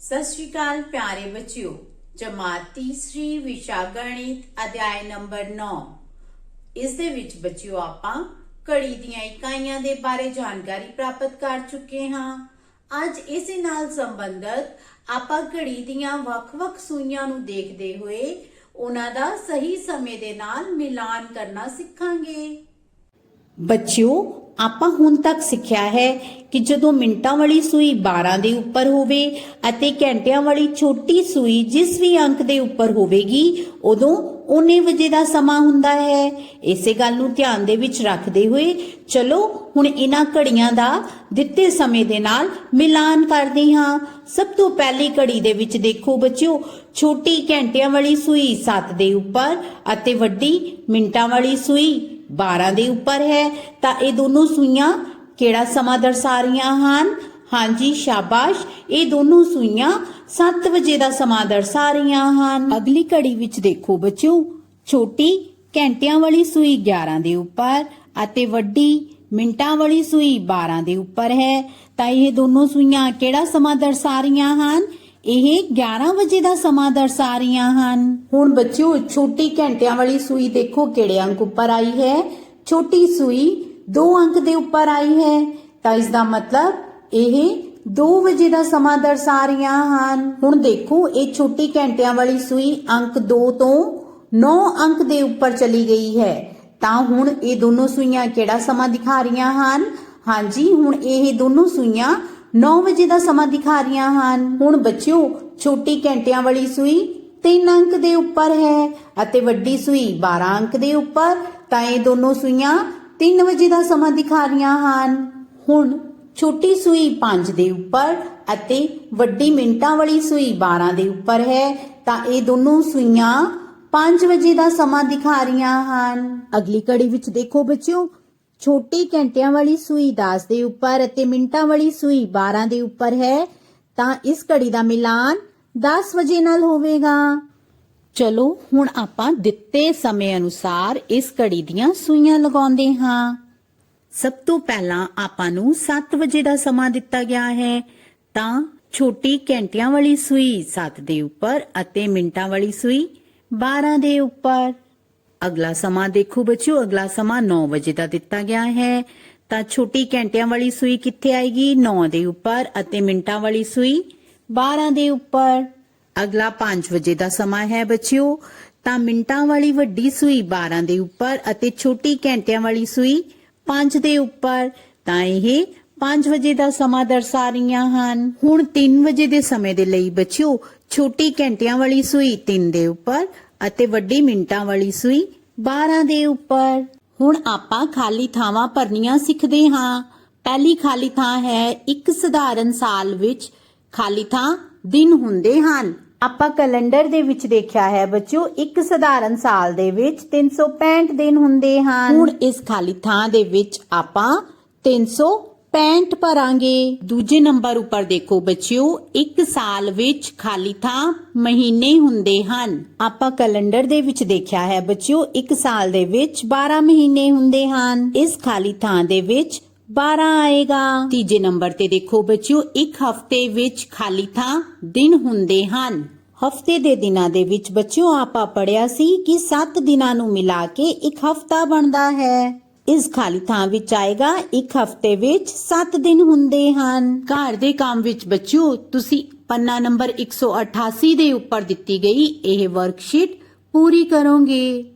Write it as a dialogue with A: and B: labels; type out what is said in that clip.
A: ਸਤਿ ਸ਼੍ਰੀ ਅਕਾਲ ਪਿਆਰੇ ਬੱਚਿਓ। ਜਮਾਤ ਤੀਸਰੀ ਵਿਸ਼ਾ ਗਣਿਤ ਅਧਿਆਇ ਨੰਬਰ 9 ਇਸ ਦੇ ਵਿੱਚ ਬੱਚਿਓ ਆਪਾਂ ਘੜੀ ਦੀਆਂ ਇਕਾਈਆਂ ਦੇ ਬਾਰੇ ਜਾਣਕਾਰੀ ਪ੍ਰਾਪਤ ਕਰ ਚੁੱਕੇ ਹਾਂ। ਅੱਜ ਇਸ ਨਾਲ ਸੰਬੰਧਤ ਆਪਾਂ ਘੜੀ ਦੀਆਂ ਵੱਖ-ਵੱਖ ਸੂਈਆਂ ਨੂੰ ਦੇਖਦੇ ਹੋਏ ਉਹਨਾਂ ਦਾ ਸਹੀ ਸਮੇਂ ਦੇ ਨਾਲ ਮਿਲਾਨ ਕਰਨਾ ਸਿੱਖਾਂਗੇ। ਬੱਚਿਓ, ਆਪਾਂ ਹੁਣ ਤੱਕ ਸਿੱਖਿਆ ਹੈ ਕਿ ਜਦੋਂ ਮਿੰਟਾਂ ਵਾਲੀ ਸੂਈ 12 ਦੇ ਉੱਪਰ ਹੋਵੇ ਅਤੇ ਘੰਟਿਆਂ ਵਾਲੀ ਛੋਟੀ ਸੂਈ ਜਿਸ ਵੀ ਅੰਕ ਦੇ ਉੱਪਰ ਹੋਵੇਗੀ, ਉਦੋਂ ਉਹਨੇ ਵਜੇ ਦਾ ਸਮਾਂ ਹੁੰਦਾ ਹੈ। ਇਸੇ ਗੱਲ ਨੂੰ ਧਿਆਨ ਦੇ ਵਿੱਚ ਰੱਖਦੇ ਹੋਏ ਚਲੋ ਹੁਣ ਇਹਨਾਂ ਘੜੀਆਂ ਦਾ ਦਿੱਤੇ ਸਮੇਂ ਦੇ ਨਾਲ ਮਿਲਾਨ ਕਰਦੇ ਹਾਂ। ਸਭ ਤੋਂ ਪਹਿਲੀ ਘੜੀ ਦੇ ਵਿੱਚ ਦੇਖੋ ਬੱਚਿਓ, ਛੋਟੀ ਘੰਟਿਆਂ ਵਾਲੀ ਸੂਈ 7 ਦੇ ਉੱਪਰ ਅਤੇ ਵੱਡੀ ਮਿੰਟਾਂ ਵਾਲੀ ਸੂਈ 12 ਦੇ ਉੱਪਰ ਹੈ। ਤਾਂ ਇਹ ਦੋਨੋਂ ਸੂਈਆਂ ਕਿਹੜਾ ਸਮਾਂ ਦਰਸਾ ਰਹੀਆਂ ਹਨ? ਹਾਂਜੀ, ਸ਼ਾਬਾਸ਼। ਇਹ ਦੋਨੋਂ ਸੂਈਆਂ 7 ਵਜੇ ਦਾ ਸਮਾਂ ਦਰਸਾ ਰਹੀਆਂ ਹਨ। ਅਗਲੀ ਘੜੀ ਵਿੱਚ ਦੇਖੋ ਬੱਚਿਓ, ਛੋਟੀ ਘੰਟਿਆਂ ਵਾਲੀ ਸੂਈ 11 ਦੇ ਉੱਪਰ ਅਤੇ ਵੱਡੀ ਮਿੰਟਾਂ ਵਾਲੀ ਸੂਈ 12 ਦੇ ਉੱਪਰ ਹੈ। ਤਾਂ ਇਹ ਦੋਨੋਂ ਸੂਈਆਂ ਕਿਹੜਾ ਸਮਾਂ ਦਰਸਾ ਰਹੀਆਂ ਹਨ? ਇਹ 11 ਵਜੇ ਦਾ ਸਮਾਂ ਦਰਸਾ ਰਹੀਆਂ ਹਨ। ਹੁਣ ਬੱਚਿਓ, ਛੋਟੀ ਘੰਟਿਆਂ ਵਾਲੀ ਸੂਈ ਦੇਖੋ ਕਿਹੜੇ ਅੰਕ ਉੱਪਰ ਆਈ ਹੈ। ਛੋਟੀ ਸੂਈ 2 ਅੰਕ ਦੇ ਉੱਪਰ ਆਈ ਹੈ, ਤਾਂ ਇਸ ਦਾ ਮਤਲਬ ਇਹ 2 ਵਜੇ ਦਾ ਸਮਾਂ ਦਰਸਾ ਰਹੀਆਂ ਹਨ। ਹੁਣ ਦੇਖੋ, ਇਹ ਛੋਟੀ ਘੰਟਿਆਂ ਵਾਲੀ ਸੂਈ ਅੰਕ 2 ਤੋਂ 9 ਅੰਕ ਦੇ ਉੱਪਰ ਚਲੀ ਗਈ ਹੈ। ਤਾਂ ਹੁਣ ਇਹ ਦੋਨੋਂ ਸੂਈਆਂ ਕਿਹੜਾ ਸਮਾਂ ਦਿਖਾ ਰਹੀਆਂ ਹਨ? ਹਾਂਜੀ, ਹੁਣ ਇਹ ਦੋਨੋਂ ਸੂਈਆਂ 9 ਵਜੇ ਦਾ ਸਮਾਂ ਦਿਖਾ ਰਹੀਆਂ ਹਨ। ਹੁਣ ਬੱਚਿਓ, ਛੋਟੀ ਘੰਟਿਆਂ ਵਾਲੀ ਸੂਈ 3 ਅੰਕ ਦੇ ਉੱਪਰ ਹੈ ਅਤੇ ਵੱਡੀ ਸੂਈ 12 ਅੰਕ ਦੇ ਉੱਪਰ। ਤਾਂ ਇਹ ਦੋਨੋਂ ਸੂਈਆਂ 3 ਵਜੇ ਦਾ ਸਮਾਂ ਦਿਖਾ ਰਹੀਆਂ ਹਨ। ਹੁਣ ਛੋਟੀ ਸੂਈ 5 ਦੇ ਉੱਪਰ ਅਤੇ ਵੱਡੀ ਮਿੰਟਾਂ ਵਾਲੀ ਸੂਈ 12 ਦੇ ਉੱਪਰ ਹੈ। ਤਾਂ ਇਹ ਦੋਨੋਂ ਸੂਈਆਂ 5 ਵਜੇ ਦਾ ਸਮਾਂ ਦਿਖਾ ਰਹੀਆਂ ਹਨ। ਅਗਲੀ ਕੜੀ ਵਿੱਚ ਦੇਖੋ ਬੱਚਿਓ, ਛੋਟੀ ਘੰਟਿਆਂ ਵਾਲੀ ਸੂਈ 10 ਦੇ ਉੱਪਰ ਅਤੇ ਮਿੰਟਾਂ ਵਾਲੀ ਸੂਈ 12 ਦੇ ਉੱਪਰ ਹੈ। ਤਾਂ ਇਸ ਘੜੀ ਦਾ ਮਿਲਾਨ 10 ਵਜੇ ਨਾਲ ਹੋਵੇਗਾ। ਚਲੋ, ਹੁਣ ਆਪਾਂ ਦਿੱਤੇ ਸਮੇਂ ਅਨੁਸਾਰ ਇਸ ਘੜੀ ਦੀਆਂ ਸੂਈਆਂ ਲਗਾਉਂਦੇ ਹਾਂ। ਸਭ ਤੋਂ ਪਹਿਲਾਂ ਆਪਾਂ ਨੂੰ 7 ਵਜੇ ਦਾ ਸਮਾਂ ਦਿੱਤਾ ਗਿਆ ਹੈ। ਤਾਂ ਛੋਟੀ ਘੰਟਿਆਂ ਵਾਲੀ ਸੂਈ 7 ਦੇ ਉੱਪਰ ਅਤੇ ਮਿੰਟਾਂ ਵਾਲੀ ਸੂਈ 12 ਦੇ ਉੱਪਰ। ਅਗਲਾ ਸਮਾਂ ਦੇਖੋ ਬੱਚਿਓ, ਅਗਲਾ ਸਮਾਂ 9 ਵਜੇ ਦਾ ਦਿੱਤਾ ਗਿਆ ਹੈ। ਤਾਂ ਛੋਟੀ ਘੰਟਿਆਂ ਵਾਲੀ ਸੂਈ ਕਿੱਥੇ ਆਏਗੀ? 9 ਦੇ ਉੱਪਰ ਅਤੇ ਮਿੰਟਾਂ ਵਾਲੀ ਸੂਈ 12 ਦੇ ਉੱਪਰ। ਅਗਲਾ 5 ਵਜੇ ਦਾ ਸਮਾਂ ਹੈ ਬੱਚਿਓ। ਤਾਂ ਮਿੰਟਾਂ ਵਾਲੀ ਵੱਡੀ ਸੂਈ 12 ਦੇ ਉੱਪਰ ਅਤੇ ਛੋਟੀ ਘੰਟਿਆਂ ਵਾਲੀ ਸੂਈ 5 ਦੇ ਉੱਪਰ। ਤਾਂ ਇਹ 5 ਵਜੇ ਦਾ ਸਮਾਂ ਦਰਸਾ ਰਹੀਆਂ ਹਨ। ਹੁਣ 3 ਵਜੇ ਦੇ ਸਮੇਂ ਦੇ ਲਈ ਬੱਚਿਓ, ਛੋਟੀ ਘੰਟਿਆਂ ਵਾਲੀ ਸੂਈ 3 ਦੇ ਉੱਪਰ ਅਤੇ ਵੱਡੀ ਮਿੰਟਾਂ ਵਾਲੀ ਸੂਈ 12 ਦੇ ਉੱਪਰ। ਹੁਣ ਆਪਾਂ ਖਾਲੀ ਥਾਵਾਂ ਭਰਨੀਆਂ ਸਿੱਖਦੇ ਹਾਂ। ਪਹਿਲੀ ਖਾਲੀ ਥਾਂ ਹੈ ਇੱਕ ਸਧਾਰਨ ਸਾਲ ਵਿੱਚ। ਖਾਲੀ ਥਾਂ ਦਿਨ ਹੁੰਦੇ ਹਨ। ਆਪਾਂ ਕੈਲੰਡਰ ਦੇ ਵਿੱਚ ਦੇਖਿਆ ਹੈ ਬੱਚਿਓ, ਇੱਕ ਸਧਾਰਨ ਸਾਲ ਦੇ ਵਿੱਚ 365 ਦਿਨ ਹੁੰਦੇ ਹਨ। ਹੁਣ ਇਸ ਖਾਲੀ ਥਾਂ ਦੇ ਵਿੱਚ ਆਪਾਂ 365 ਭਰਾਂਗੇ। ਦੂਜੇ ਨੰਬਰ ਉੱਪਰ ਦੇਖੋ ਬੱਚਿਓ, ਇੱਕ ਸਾਲ ਵਿੱਚ ਖਾਲੀ ਥਾਂ ਮਹੀਨੇ ਹੁੰਦੇ ਹਨ। ਆਪਾਂ ਕੈਲੰਡਰ ਦੇ ਵਿੱਚ ਦੇਖਿਆ ਹੈ ਬੱਚਿਓ, ਇੱਕ ਸਾਲ ਦੇ ਵਿੱਚ 12 ਮਹੀਨੇ ਹੁੰਦੇ ਹਨ। ਇਸ ਖਾਲੀ ਥਾਂ ਦੇ ਵਿੱਚ 12 ਆਏਗਾ। ਤੀਜੇ ਨੰਬਰ ਤੇ ਦੇਖੋ ਬੱਚਿਓ, ਇੱਕ ਹਫ਼ਤੇ ਵਿੱਚ ਖਾਲੀ ਥਾਂ ਦਿਨ ਹੁੰਦੇ ਹਨ। ਹਫ਼ਤੇ ਦੇ ਦਿਨਾਂ ਦੇ ਵਿੱਚ ਬੱਚਿਓ, ਆਪਾਂ ਪੜਿਆ ਸੀ ਕਿ 7 ਦਿਨਾਂ ਨੂੰ ਮਿਲਾ ਕੇ ਇੱਕ ਹਫ਼ਤਾ ਬਣਦਾ ਹੈ। ਇਸ ਖਾਲੀ ਥਾਂ ਵਿੱਚ ਆਏਗਾ, ਇੱਕ ਹਫ਼ਤੇ ਵਿੱਚ 7 ਦਿਨ ਹੁੰਦੇ ਹਨ। ਘਰ ਦੇ ਕੰਮ ਵਿੱਚ ਬੱਚਿਓ, ਤੁਸੀਂ ਪੰਨਾ ਨੰਬਰ 188 ਦੇ ਉੱਪਰ ਦਿੱਤੀ ਗਈ ਇਹ ਵਰਕਸ਼ੀਟ ਪੂਰੀ ਕਰੋਗੇ।